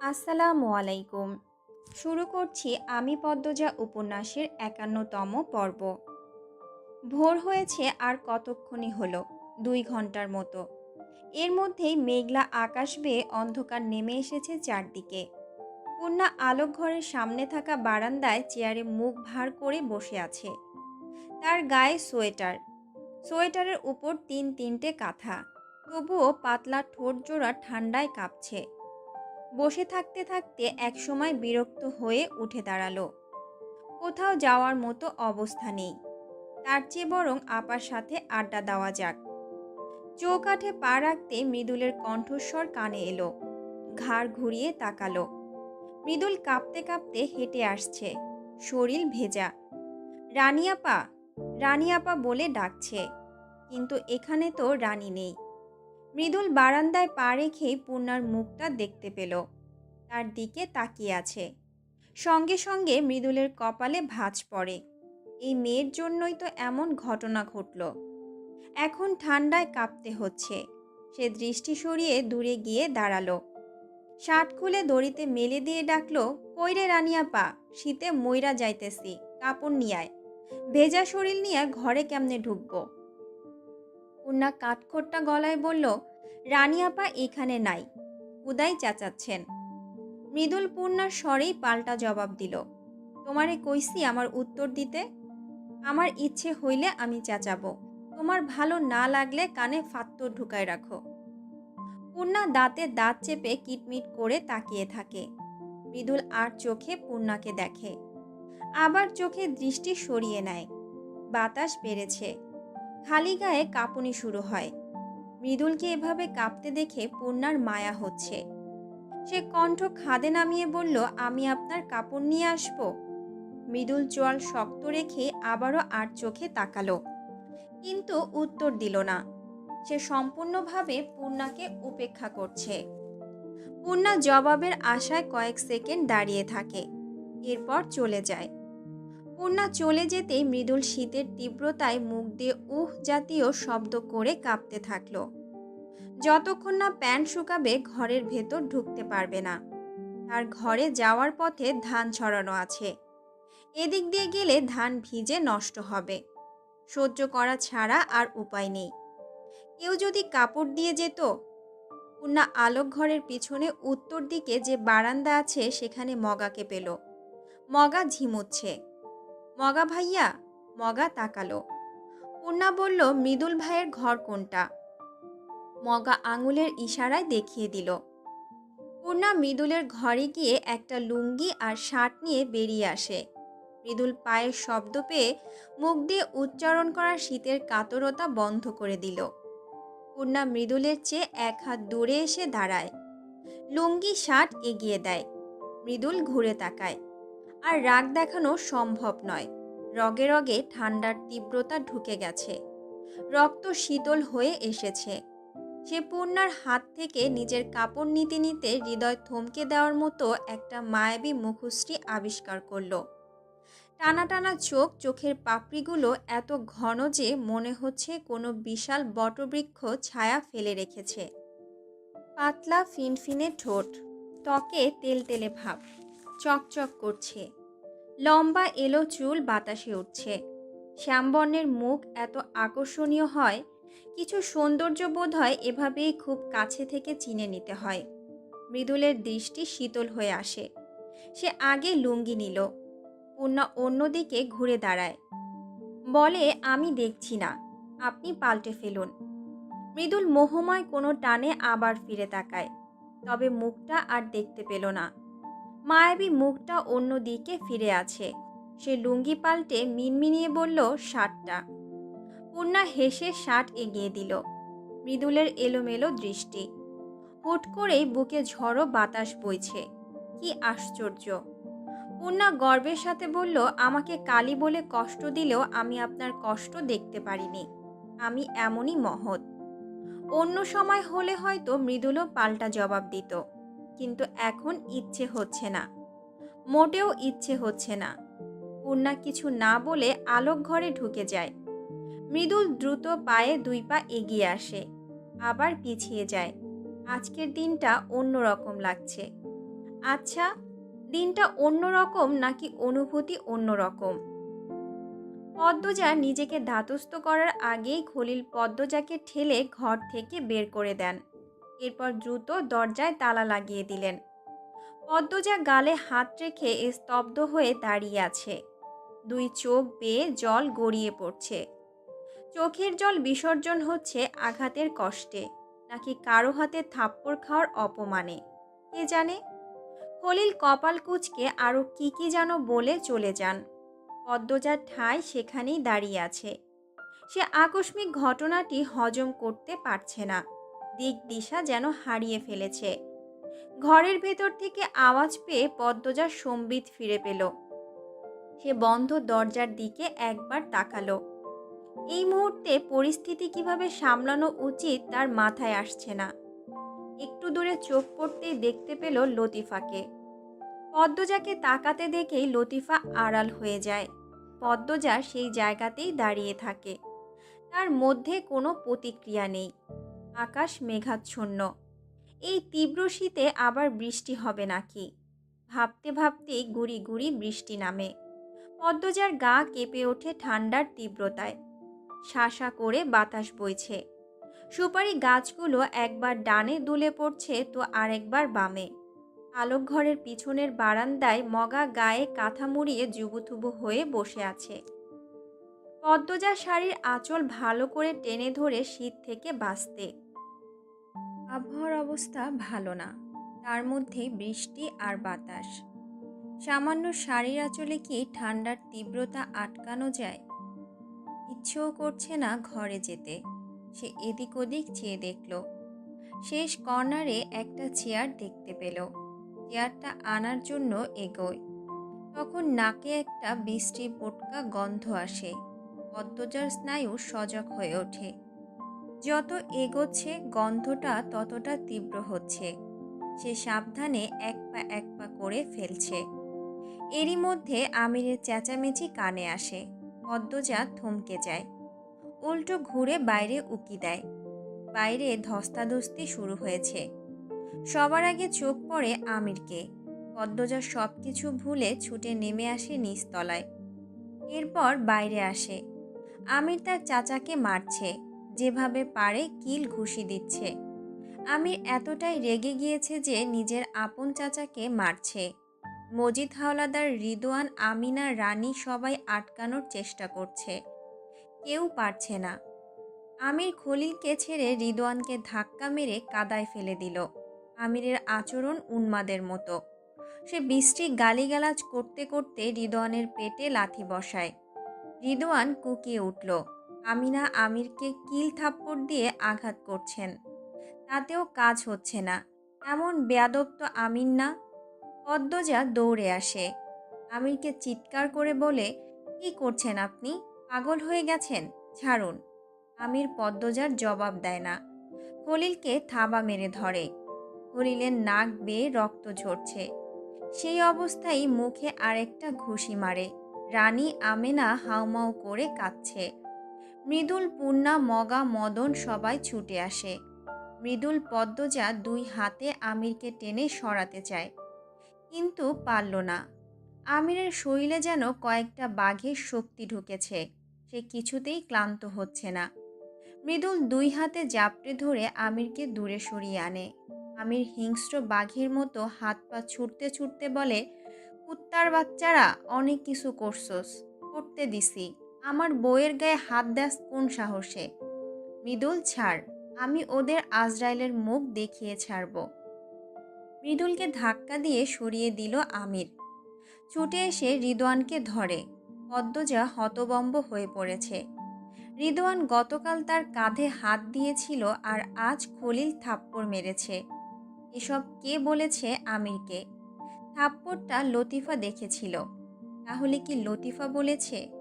আসসালামু আলাইকুম। শুরু করছি আমি পদ্মজা উপন্যাসের একান্নতম পর্ব। ভোর হয়েছে আর কতক্ষণই হলো? দুই ঘণ্টার মতো। এর মধ্যেই মেঘলা আকাশ বেয়ে অন্ধকার নেমে এসেছে চারদিকে। কন্যা আলোক ঘরের সামনে থাকা বারান্দায় চেয়ারে মুখ ভার করে বসে আছে। তার গায়ে সোয়েটার। সোয়েটারের উপর তিন তিনটে কাঁথা। তবুও পাতলা ঠোঁট জোড়া ঠান্ডায় কাঁপছে। বসে থাকতে থাকতে একসময় বিরক্ত হয়ে উঠে দাঁড়াল। কোথাও যাওয়ার মতো অবস্থা নেই। তার চেয়ে বরং আপার সাথে আড্ডা দেওয়া যাক। চৌকাঠে পা রাখতে মৃদুলের কণ্ঠস্বর কানে এলো। ঘাড় ঘুরিয়ে তাকালো। মৃদুল কাঁপতে কাঁপতে হেঁটে আসছে। শরীর ভেজা। রানিয়াপা রানিয়াপা বলে ডাকছে। কিন্তু এখানে তো রানী নেই। মৃদুল বারান্দায় পা রেখেই পূর্ণার মুখটা দেখতে পেল। তার দিকে তাকিয়ে আছে। সঙ্গে সঙ্গে মৃদুলের কপালে ভাঁজ পড়ে। এই মেয়ের জন্যই তো এমন ঘটনা ঘটল। এখন ঠান্ডায় কাঁপতে হচ্ছে। সে দৃষ্টি সরিয়ে দূরে গিয়ে দাঁড়াল। শার্ট খুলে দড়িতে মেলে দিয়ে ডাকলো, কইরে রানিয়া পা শীতে ময়রা যাইতেছি, কাপড় নিয়ায় ভেজা শরীর নিয়ে ঘরে কেমনে ঢুকবো? পূর্ণা কাঠখোট্টা গলায় বলল, রানী আপা এখানে নাই। উদাই চাচাচ্ছেন। মৃদুল পূর্ণার স্বরেই পাল্টা জবাব দিল, তোমারে কইছি আমার উত্তর দিতে। আমার ইচ্ছে হইলে আমি চেঁচাবো। তোমার ভালো না লাগলে কানে ফাত্তর ঢুকায় রাখো। পূর্ণা দাঁতে দাঁত চেপে কিটমিট করে তাকিয়ে থাকে। মৃদুল আর চোখে পূর্ণাকে দেখে। আবার চোখে দৃষ্টি সরিয়ে নেয়। বাতাস বেড়েছে। খালি গায়ে কাঁপুনি শুরু হয়। মৃদুলকে এভাবে কাঁপতে দেখে পূর্ণার মায়া হচ্ছে। সে কণ্ঠ খাদে নামিয়ে বলল, আমি আপনার কাপড় নিয়ে আসব? মৃদুল চোয়াল শক্ত রেখে আবারও আর চোখে তাকালো। কিন্তু উত্তর দিল না। সে সম্পূর্ণভাবে পূর্ণাকে উপেক্ষা করছে। পূর্ণা জবাবের আশায় কয়েক সেকেন্ড দাঁড়িয়ে থাকে। এরপর চলে যায়। পূর্ণা চলে যেতেই মৃদুল শীতের তীব্রতায় মুখ দিয়ে উহ জাতীয় শব্দ করে কাঁপতে থাকল। যতক্ষণ না প্যান্ট শুকাবে, ঘরের ভেতর ঢুকতে পারবে না। তার ঘরে যাওয়ার পথে ধান ছড়ানো আছে। এদিক দিয়ে গেলে ধান ভিজে নষ্ট হবে। সহ্য করা ছাড়া আর উপায় নেই। কেউ যদি কাপড় দিয়ে যেত পূর্ণা আলোক ঘরের পিছনে উত্তর দিকে যে বারান্দা আছে, সেখানে মগাকে পেল। মগা ঝিমুচ্ছে। মগা ভাইয়া, মগা তাকালো। পূর্ণা বলল, মৃদুল ভাইয়ের ঘর কোনটা? মগা আঙুলের ইশারায় দেখিয়ে দিল। পূর্ণা মৃদুলের ঘরে গিয়ে একটা লুঙ্গি আর শার্ট নিয়ে বেরিয়ে আসে। মৃদুল পায়ের শব্দ পেয়ে মুখ দিয়ে উচ্চারণ করা শীতের কাতরতা বন্ধ করে দিল। পূর্ণা মৃদুলের চেয়ে এক হাত দূরে এসে দাঁড়ায়। লুঙ্গি, শার্ট এগিয়ে দেয়। মৃদুল ঘুরে তাকায়। আর রাগ দেখানো সম্ভব নয়। রগে রগে ঠান্ডার তীব্রতা ঢুকে গেছে। রক্ত শীতল হয়ে এসেছে। সে পূর্ণার হাত থেকে নিজের কাপড় নিতে নিতে হৃদয় থমকে দেওয়ার মতো একটা মায়াবী মুখশ্রী আবিষ্কার করল। টানা টানা চোখ, চোখের পাপড়িগুলো এত ঘন যে মনে হচ্ছে কোনো বিশাল বটবৃক্ষ ছায়া ফেলে রেখেছে। পাতলা ফিনফিনে ঠোঁট, ত্বকে তেলতেলে ভাব। চকচক করছে। লম্বা এলো চুল বাতাসে উঠছে। শ্যামবর্ণের মুখ এত আকর্ষণীয় হয়, কিছু সৌন্দর্য বোধ হয় এভাবেই খুব কাছে থেকে চিনে নিতে হয়। মৃদুলের দৃষ্টি শীতল হয়ে আসে। সে আগে লুঙ্গি নিল। পূর্ণা অন্যদিকে ঘুরে দাঁড়ায়। বলে, আমি দেখছি না। আপনি পাল্টে ফেলুন। মৃদুল মোহময় কোনো টানে আবার ফিরে তাকায়। তবে মুখটা আর দেখতে পেল না। মায়াবী মুখটা অন্য দিকে ফিরে আছে। সে লুঙ্গি পাল্টে মিনমিনিয়ে বলল, শার্টটা। পূর্ণা হেসে শার্ট এগিয়ে দিল। মৃদুলের এলোমেলো দৃষ্টি। হুট করেই বুকে ঝড়ো বাতাস বইছে। কি আশ্চর্য। পূর্ণা গর্বের সাথে বলল, আমাকে কালি বলে কষ্ট দিলেও আমি আপনার কষ্ট দেখতে পারিনি। আমি এমনই মহৎ। অন্য সময় হলে হয়তো মৃদুলও পাল্টা জবাব দিত। কিন্তু এখন ইচ্ছে হচ্ছে না। মোটেও ইচ্ছে হচ্ছে না। পূর্ণা কিছু না বলে আলোক ঘরে ঢুকে যায়। মৃদুল দ্রুত পায়ে দুই পা এগিয়ে আসে, আবার পিছিয়ে যায়। আজকের দিনটা অন্যরকম লাগছে। আচ্ছা দিনটা অন্যরকম নাকি অনুভূতি অন্যরকম? পদ্মজা নিজেকে ধাতস্থ করার আগেই খলিল পদ্মজাকে ঠেলে ঘর থেকে বের করে দেন। এরপর দ্রুত দরজায় তালা লাগিয়ে দিলেন। পদ্মজা গালে হাত রেখে স্তব্ধ হয়ে দাঁড়িয়ে আছে। দুই চোখ বেয়ে জল গড়িয়ে পড়ছে। চোখের জল বিসর্জন হচ্ছে আঘাতের কষ্টে, নাকি কারও হাতে থাপ্পড় খাওয়ার অপমানে, কে জানে? খলিল কপাল কুচকে আরও কি কি যেন বলে চলে যান। পদ্মজার ঠাঁই সেখানেই দাঁড়িয়ে আছে। সে আকস্মিক ঘটনাটি হজম করতে পারছে না। দিক দিশা যেন হারিয়ে ফেলেছে। ঘরের ভেতর থেকে আওয়াজ পেয়ে পদ্মজা সম্বিত ফিরে পেল। সে বন্ধ দরজার দিকে একবার তাকালো। এই মুহূর্তে পরিস্থিতি কীভাবে সামলানো উচিত তার মাথায় আসছে না। একটু দূরে চোখ পড়তেই দেখতে পেল লতিফাকে। পদ্মজাকে তাকাতে দেখেই লতিফা আড়াল হয়ে যায়। পদ্মজা সেই জায়গাতেই দাঁড়িয়ে থাকে। তার মধ্যে কোনো প্রতিক্রিয়া নেই। আকাশ মেঘাচ্ছন্ন। এই তীব্র শীতে আবার বৃষ্টি হবে নাকি? ভাবতে ভাবতেই গুড়ি গুড়ি বৃষ্টি নামে। পদ্মজার গা কেঁপে ওঠে ঠান্ডার তীব্রতায়। শাসা করে বাতাস বইছে। সুপারি গাছগুলো একবার ডানে দুলে পড়ছে তো আরেকবার বামে। আলোক ঘরের পিছনের বারান্দায় মগা গায়ে কাঁথা মুড়িয়ে জুবুথুবু হয়ে বসে আছে। পদ্মজা শাড়ির আঁচল ভালো করে টেনে ধরে শীত থেকে বাঁচতে। আবহাওয়ার অবস্থা ভালো না। তার মধ্যে বৃষ্টি আর বাতাস। সামান্য শাড়ির আঁচলে কি ঠান্ডার তীব্রতা আটকানো যায়? ইচ্ছেও করছে না ঘরে যেতে। সে এদিক ওদিক চেয়ে দেখল। শেষ কর্নারে একটা চেয়ার দেখতে পেল। চেয়ারটা আনার জন্য এগোয়। তখন নাকে একটা বৃষ্টি পটকা গন্ধ আসে। পদ্মজার স্নায়ু সজাগ হয়ে ওঠে। যত এগোচ্ছে, গন্ধটা ততটা তীব্র হচ্ছে। সে সাবধানে এক পা এক পা করে ফেলছে। এরই মধ্যে আমিরের চেঁচামেচি কানে আসে। পদ্মজা থমকে যায়। উল্টো ঘুরে বাইরে উকি দেয়। বাইরে ধস্তাধস্তি শুরু হয়েছে। সবার আগে চোখ পড়ে আমিরকে। পদ্মজা সব কিছু ভুলে ছুটে নেমে আসে নিচতলায়। এরপর বাইরে আসে। আমির তার চাচাকে মারছে। যেভাবে পারে কিল ঘুষি দিচ্ছে। আমির এতটাই রেগে গিয়েছে যে নিজের আপন চাচাকে মারছে। মজিদ হাওলাদার রিদোয়ান আমিনা, রানী সবাই আটকানোর চেষ্টা করছে। কেউ পারছে না। আমির খলিলকে ছেড়ে রিদোয়ানকে ধাক্কা মেরে কাদায় ফেলে দিল। আমিরের আচরণ উন্মাদের মতো। সে বৃষ্টি গালিগালাজ করতে করতে রিদোয়ানের পেটে লাথি বসায়। রিদোয়ান কুকিয়ে উঠল। আমিনা আমিরকে কিল থাপ্পড় দিয়ে আঘাত করছেন। তাতেও কাজ হচ্ছে না। এমন বেয়াদব তো আমিন না। পদ্মজা দৌড়ে আসে। আমিরকে চিৎকার করে বলে, কি করছেন আপনি? পাগল হয়ে গেছেন? ছাড়ুন। আমির পদ্মজার জবাব দেয় না। খলিলকে থাবা মেরে ধরে। খলিলের নাক বেয়ে রক্ত ঝরছে। সেই অবস্থায় মুখে আরেকটা ঘুষি মারে। রানী আমেনা হাউমাউ করে কাঁদছে। মৃদুল পূর্ণা, মগা, মদন সবাই ছুটে আসে। মৃদুল পদ্মজা দুই হাতে আমিরকে টেনে সরাতে চায়, কিন্তু পারল না। আমিরের শরীরে যেন কয়েকটা বাঘের শক্তি ঢুকেছে, সে কিছুতেই ক্লান্ত হচ্ছে না। মৃদুল দুই হাতে জাপটে ধরে আমিরকে দূরে সরিয়ে আনে। আমির হিংস্র বাঘের মতো হাত পা ছুটতে ছুটতে বলে, কুত্তার বাচ্চারা, অনেক কিছু করছোস, করতে দিছি। আমার বইয়ের গায়ে হাত দেস কোন সাহসে? মৃদুল, ছাড়। আমি ওদের আজরাইলের মুখ দেখিয়ে ছাড়ব। মৃদুলকে ধাক্কা দিয়ে সরিয়ে দিল আমির। ছুটে এসে রিদওয়ানকে ধরে। পদ্মজা হতবম্ব হয়ে পড়েছে। রিদওয়ান গতকাল তার কাঁধে হাত দিয়েছিল আর আজ খলিল থাপ্পড় মেরেছে। এসব কে বলেছে আমিরকে? থাপ্পড়টা লতিফা দেখেছিল। তাহলে কি লতিফা বলেছে?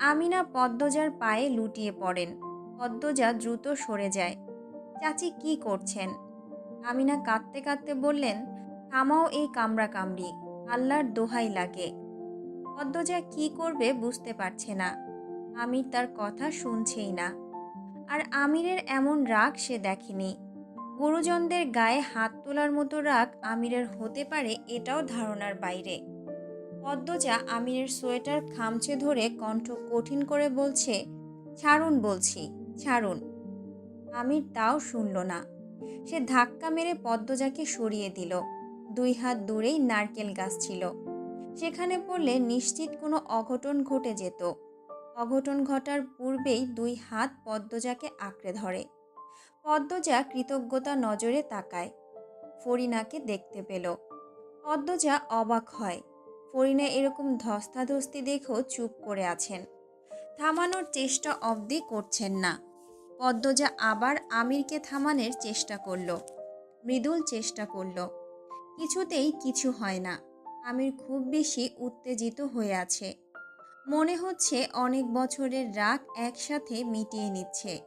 আমিনা পদ্মজার পায়ে লুটিয়ে পড়েন। পদ্মজা দ্রুত সরে যায়। চাচি, কি করছেন? আমিনা কাঁদতে কাঁদতে বললেন, থামাও এই কামড়া কামড়ি আল্লাহর দোহাই লাগে। পদ্মজা কি করবে বুঝতে পারছে না। আমির তার কথা শুনছেই না। আর আমিরের এমন রাগ সে দেখেনি। গুরুজনদের গায়ে হাত তোলার মতো রাগ আমিরের হতে পারে এটাও ধারণার বাইরে। পদ্মজা আমিরের সোয়েটার খামচে ধরে কণ্ঠ কঠিন করে বলছে, ছাড়ুন বলছি, ছাড়ুন। আমির তাও শুনল না। সে ধাক্কা মেরে পদ্মজাকে সরিয়ে দিল। দুই হাত দূরেই নারকেল গাছ ছিল। সেখানে পড়লে নিশ্চিত কোনো অঘটন ঘটে যেত। অঘটন ঘটার পূর্বেই দুই হাত পদ্মজাকে আঁকড়ে ধরে। পদ্মজা কৃতজ্ঞতা নজরে তাকায়। ফরিনাকে দেখতে পেল। পদ্মজা অবাক হয়। ফরিনা এরকম ধস্তাধস্তি দেখেও চুপ করে আছেন। থামানোর চেষ্টা অবধি করছেন না। পদ্মজা আবার আমিরকে থামানোর চেষ্টা করল, মৃদুল চেষ্টা করল। কিছুতেই কিছু হয় না। আমির খুব বেশি উত্তেজিত হয়ে আছে। মনে হচ্ছে অনেক বছরের রাগ একসাথে মিটিয়ে নিচ্ছে।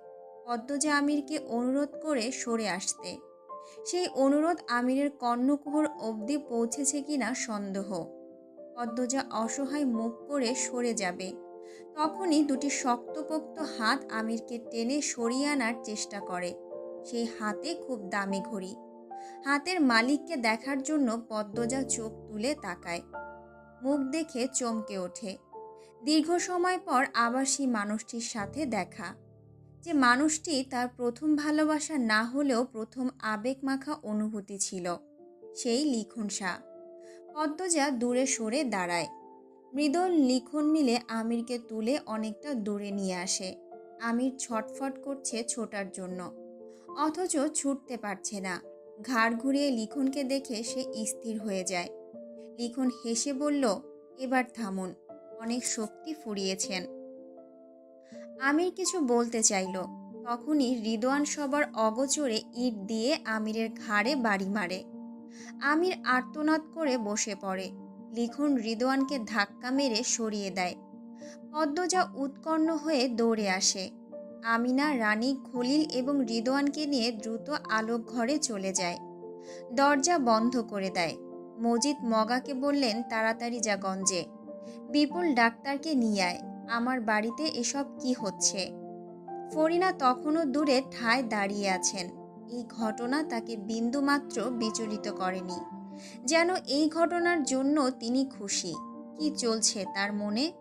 পদ্মজা আমিরকে অনুরোধ করে সরে আসতে। সেই অনুরোধ আমিরের কর্ণকুহর অবধি পৌঁছেছে কিনা সন্দেহ। পদ্মজা অসহায় মুখ করে সরে যাবে। তখনই দুটি শক্তপোক্ত হাত আমিরকে টেনে সরিয়ে আনার চেষ্টা করে। সেই হাতে খুব দামি ঘড়ি। হাতের মালিককে দেখার জন্য পদ্মজা চোখ তুলে তাকায়। মুখ দেখে চমকে ওঠে। দীর্ঘ সময় পর আবার সেই মানুষটির সাথে দেখা। যে মানুষটি তার প্রথম ভালোবাসা না হলেও প্রথম আবেগ মাখা অনুভূতি ছিল, সেই লিখন শাহ। পদ্মজা দূরে সরে দাঁড়ায়। মৃদল লিখন মিলে আমিরকে তুলে অনেকটা দূরে নিয়ে আসে। আমির ছটফট করছে ছোটার জন্য। অথচ ছুটতে পারছে না। ঘাড় ঘুরিয়ে লিখনকে দেখে সে স্থির হয়ে যায়। লিখন হেসে বলল, এবার থামুন, অনেক শক্তি ফুরিয়েছেন। আমির কিছু বলতে চাইল। তখনই রিদওয়ান সবার অগোচরে ইট দিয়ে আমিরের ঘাড়ে বাড়ি মারে। আমির আর্তনাদ করে বসে পড়ে। লিখন রিদওয়ানকে ধাক্কা মেরে সরিয়ে দেয়। পদ্মজা উৎকণ্ণ হয়ে দৌড়ে আসে। আমিনা, রানী, খলিল এবং রিদওয়ানকে নিয়ে দ্রুত আলোক ঘরে চলে যায়। দরজা বন্ধ করে দেয়। মজিদ মগাকে বললেন, তাড়াতাড়ি যা গঞ্জে। বিপুল ডাক্তারকে নিয়ে আয়। আমার বাড়িতে এসব কি হচ্ছে? ফরিনা তখনও দূরে ঠায় দাঁড়িয়ে আছেন। এই ঘটনা তাকে বিন্দুমাত্র বিচলিত করেনি। যেন এই ঘটনার জন্য তিনি খুশি। কি চলছে তার মনে?